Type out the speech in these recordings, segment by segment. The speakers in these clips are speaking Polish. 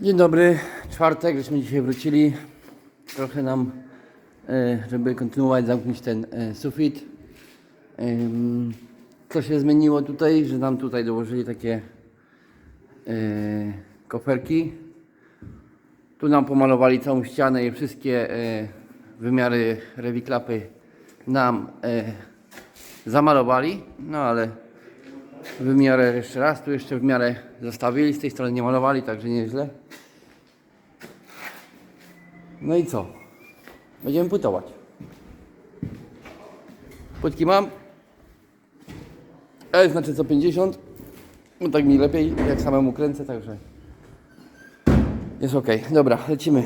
Dzień dobry, czwartek, żeśmy dzisiaj wrócili. Trochę nam, e, żeby kontynuować, zamknąć ten e, sufit. Co się zmieniło tutaj, że nam tutaj dołożyli takie e, koferki. Tu nam pomalowali całą ścianę i wszystkie wymiary rewiklapy nam zamalowali. No ale w miarę jeszcze raz, tu jeszcze w miarę zostawili, z tej strony nie malowali, także nieźle. No i co? Będziemy płytować. Płytki mam. E, znaczy co 50. No tak mi lepiej, jak samemu kręcę, także jest ok. Dobra, lecimy.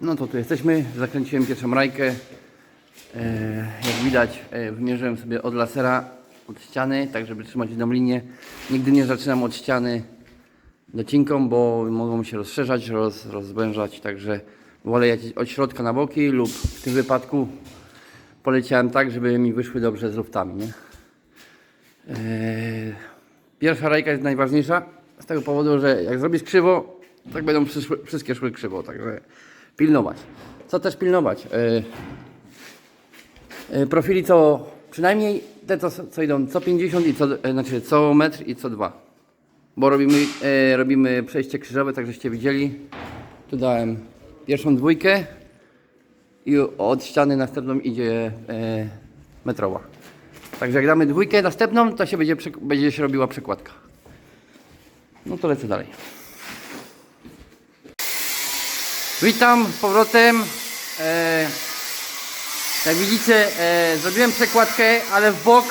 No to tu jesteśmy. Zakręciłem pierwszą rajkę. E, Jak widać, e, wymierzyłem sobie od lasera, od ściany, tak żeby trzymać jedną linię. Nigdy nie zaczynam od ściany docinką, bo mogą się rozszerzać, roz, rozwężać, także wolę jechać od środka na boki lub w tym wypadku poleciałem tak, żeby mi wyszły dobrze z luftami. Nie? E, Pierwsza rajka jest najważniejsza z tego powodu, że jak zrobisz krzywo, tak będą przyszły, wszystkie szły krzywo, także pilnować. Co też pilnować? E, E, Profili co przynajmniej te co, co idą co 50 i co, e, znaczy co metr i co dwa. Bo robimy, e, robimy przejście krzyżowe, tak żeście widzieli. Tu dałem pierwszą dwójkę i od ściany następną idzie e, metrowa. Także jak damy dwójkę następną, to się będzie, będzie się robiła przekładka. No to lecę dalej. Witam z powrotem. E, jak widzicie, e, zrobiłem przekładkę, ale w bok.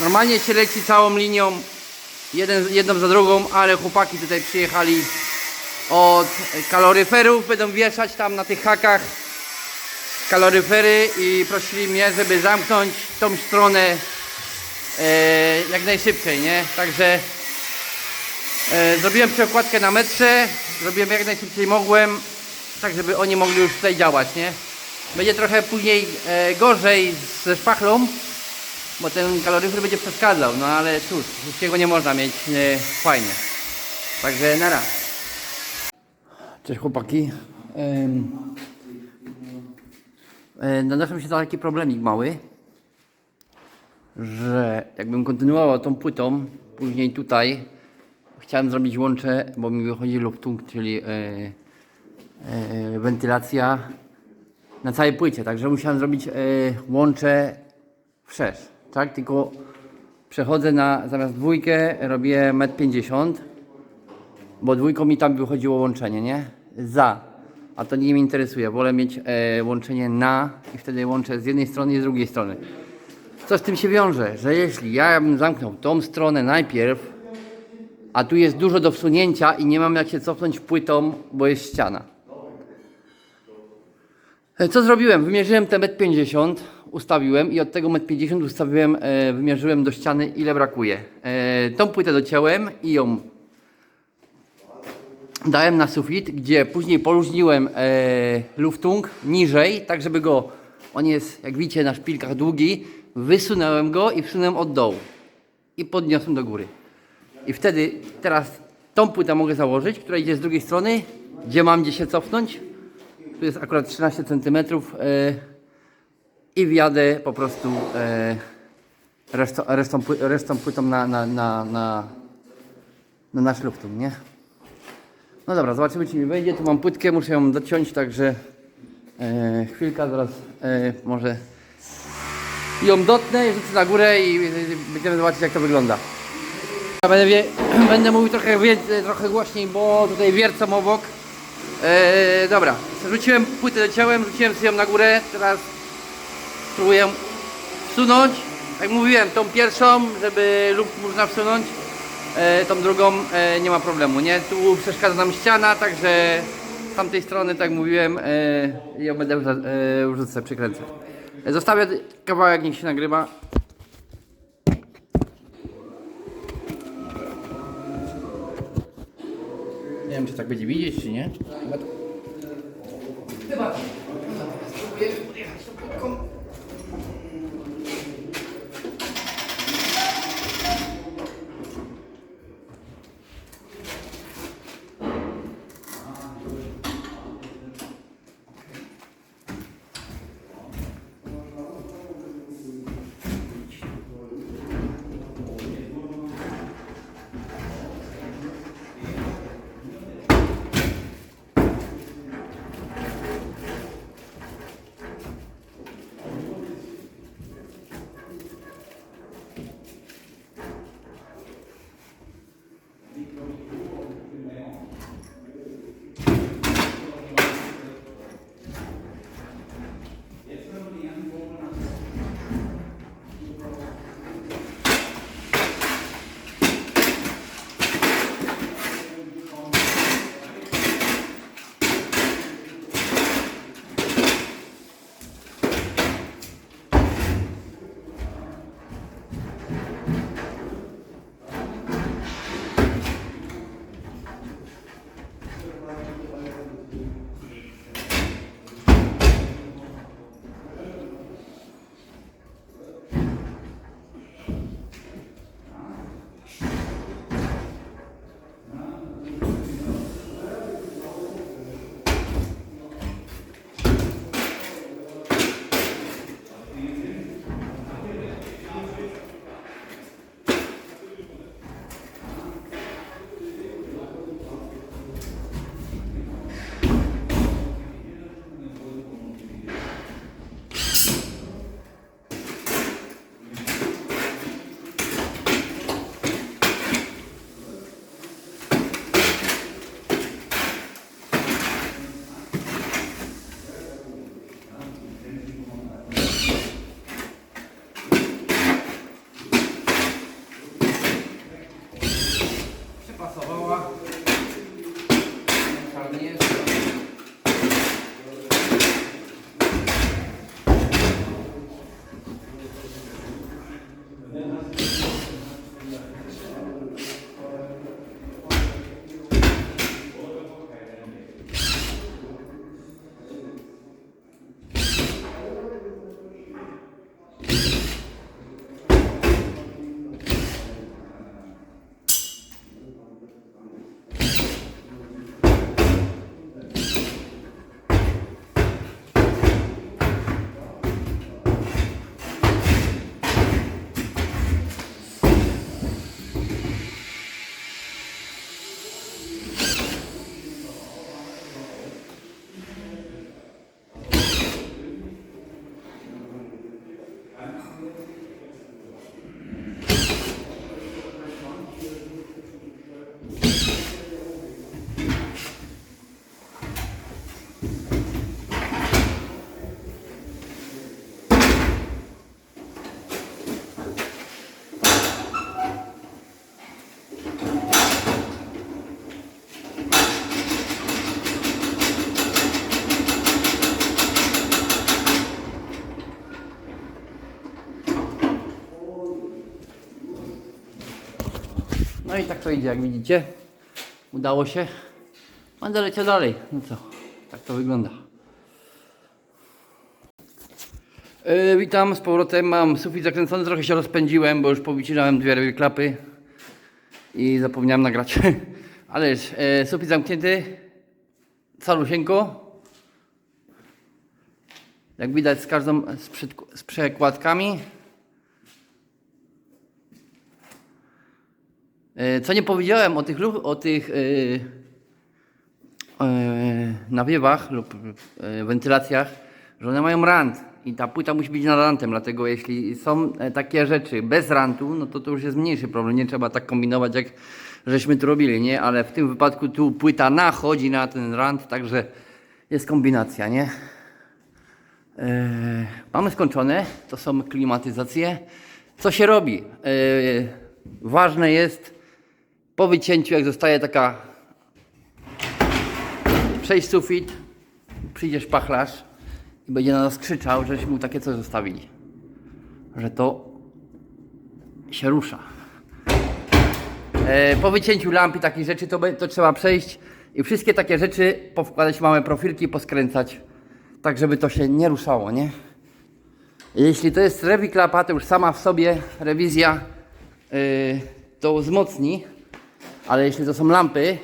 Normalnie się leci całą linią, jeden, jedną za drugą, ale chłopaki tutaj przyjechali od kaloryferów, będą wieszać tam na tych hakach kaloryfery i prosili mnie, żeby zamknąć tą stronę e, jak najszybciej, nie? Także e, zrobiłem przekładkę na metrze, zrobiłem jak najszybciej mogłem, tak żeby oni mogli już tutaj działać, nie? Będzie trochę później e, gorzej ze szpachlą, bo ten kaloryfer będzie przeszkadzał, no ale cóż, wszystkiego nie można mieć e, fajnie. Także na raz. Cześć chłopaki. Em, e, Nadarzył się taki problemik mały, że jakbym kontynuował tą płytą, później tutaj chciałem zrobić łącze, bo mi wychodzi luftung, czyli e, wentylacja na całej płycie, także musiałem zrobić e, łącze wszerz, tak? Tylko przechodzę na, zamiast dwójkę robię 1,50 m, bo dwójką mi tam wychodziło łączenie, nie? Za, a to nie mnie interesuje, wolę mieć e, łączenie na i wtedy łączę z jednej strony i z drugiej strony. Co z tym się wiąże? Że jeśli ja bym zamknął tą stronę najpierw, a tu jest dużo do wsunięcia i nie mam jak się cofnąć płytą, bo jest ściana. E, Co zrobiłem? Wymierzyłem te 1,50 m, ustawiłem i od tego 1,50 m ustawiłem, e, wymierzyłem do ściany ile brakuje. E, tą płytę dociąłem i ją dałem na sufit, gdzie później poluźniłem e, luftung niżej, tak żeby go, on jest jak widzicie na szpilkach długi, wysunąłem go i wsunąłem od dołu i podniosłem do góry. I wtedy teraz tą płytę mogę założyć, która idzie z drugiej strony, gdzie mam gdzie się cofnąć. Tu jest akurat 13 cm i wjadę po prostu e, resztą, resztą, resztą płytą na, na, na, na, na nasz luftung, nie? No dobra, zobaczymy czy mi wejdzie. Tu mam płytkę, muszę ją dociąć, także e, chwilka, zaraz e, może ją dotnę, rzucę na górę i będziemy zobaczyć jak to wygląda. Ja Będę, wie, będę mówił trochę, więcej, trochę głośniej, bo tutaj wiercą obok. E, dobra, rzuciłem płytę dociąłem, rzuciłem sobie ją na górę, teraz spróbuję wsunąć. Jak mówiłem, tą pierwszą, żeby lub można wsunąć, e, tą drugą e, nie ma problemu, nie? Tu przeszkadza nam ściana, także z tamtej strony, tak jak mówiłem, e, ją będę wrzucę, przykręcę. Zostawię kawałek, niech się nagrywa. Nie wiem, czy tak będzie widzieć, czy nie. Chyba tak. No i tak to idzie, jak widzicie. Udało się. Będę leciał dalej. No co, tak to wygląda. Yy, witam z powrotem. Mam sufit zakręcony, trochę się rozpędziłem, bo już powycinałem dwie klapy i zapomniałem nagrać. Ale już, yy, sufit zamknięty. Calusieńko. Jak widać z każdą z, z przekładkami. Co nie powiedziałem o tych, o tych e, e, nawiewach lub e, wentylacjach, że one mają rant i ta płyta musi być nad rantem, dlatego jeśli są e, takie rzeczy bez rantu, no to to już jest mniejszy problem, nie trzeba tak kombinować jak żeśmy tu robili, nie? Ale w tym wypadku tu płyta nachodzi na ten rant, także jest kombinacja, nie? E, mamy skończone, to są klimatyzacje. Co się robi? E, ważne jest po wycięciu, jak zostaje taka przejść sufit, przyjdzie szpachlarz i będzie na nas krzyczał, żeśmy mu takie coś zostawili. Że to się rusza. E, po wycięciu lampy, takich rzeczy, to, to trzeba przejść i wszystkie takie rzeczy powkładać małe profilki, poskręcać, tak żeby to się nie ruszało, nie? Jeśli to jest rewiklapa, to już sama w sobie rewizja yy, to wzmocni, ale jeśli to są lampy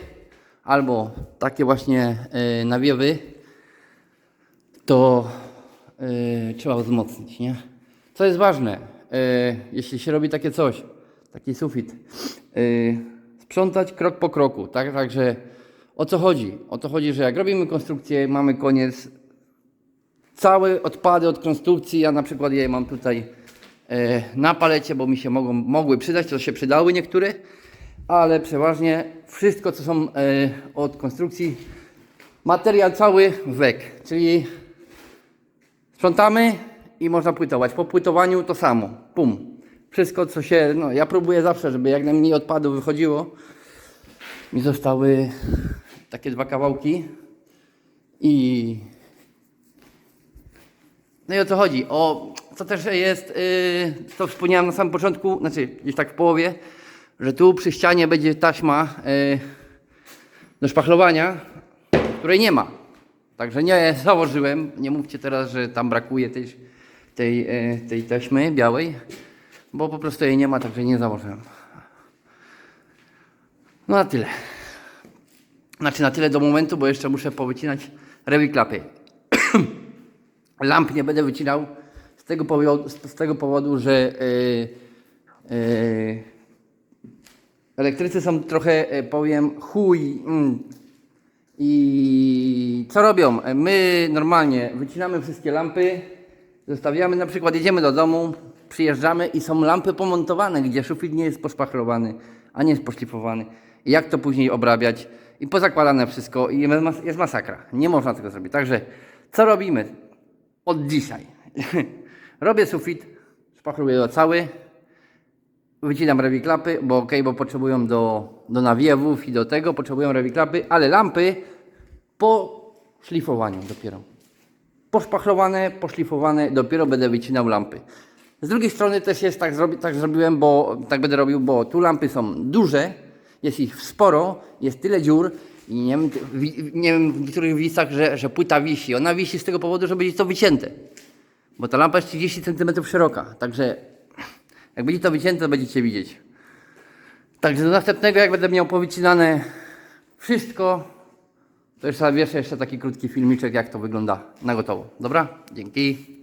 albo takie właśnie yy, nawiewy, to yy, trzeba wzmocnić, nie? Co jest ważne, yy, jeśli się robi takie coś, taki sufit, yy, sprzątać krok po kroku, tak? Także o co chodzi? O to chodzi, że jak robimy konstrukcję, mamy koniec, całe odpady od konstrukcji, ja na przykład je mam tutaj na palecie, bo mi się mogą, mogły przydać, to się przydały niektóre, ale przeważnie wszystko, co są e, od konstrukcji, materiał cały wek, czyli sprzątamy i można płytować. Po płytowaniu to samo, pum. Wszystko, co się, no ja próbuję zawsze, żeby jak najmniej odpadów wychodziło. Mi zostały takie dwa kawałki i no i o co chodzi? O co też jest, yy, co wspomniałem na samym początku, znaczy gdzieś tak w połowie, że tu przy ścianie będzie taśma yy, do szpachlowania, której nie ma. Także nie założyłem. Nie mówcie teraz, że tam brakuje tej, tej, yy, tej taśmy białej, bo po prostu jej nie ma, także nie założyłem. No na tyle. Znaczy na tyle do momentu, bo jeszcze muszę powycinać rewiklapy. Lamp nie będę wycinał z tego powodu, z tego powodu że yy, yy, elektrycy są trochę, yy, powiem, chuj. Mm. I co robią? My normalnie wycinamy wszystkie lampy, zostawiamy, na przykład jedziemy do domu, przyjeżdżamy i są lampy pomontowane, gdzie sufit nie jest poszpachlowany, a nie jest poszlifowany. I jak to później obrabiać? I pozakładane wszystko i jest masakra. Nie można tego zrobić. Także co robimy? od dzisiaj. Robię sufit, szpachluję go cały, wycinam rewiklapy, bo ok, bo potrzebują do, do nawiewów i do tego potrzebują rewiklapy, ale lampy po szlifowaniu dopiero. Poszpachlowane, poszlifowane, dopiero będę wycinał lampy. Z drugiej strony też jest tak, zrobi, tak zrobiłem, bo tak będę robił, bo tu lampy są duże, jest ich sporo, jest tyle dziur i nie wiem, wi- nie wiem w niektórych miejscach, że, że płyta wisi. Ona wisi z tego powodu, że będzie to wycięte. Bo ta lampa jest 30 cm szeroka, także jak będzie to wycięte, to będziecie widzieć. Także do następnego, jak będę miał powycinane wszystko, to jeszcze zawieszę jeszcze taki krótki filmiczek, jak to wygląda na gotowo. Dobra? Dzięki.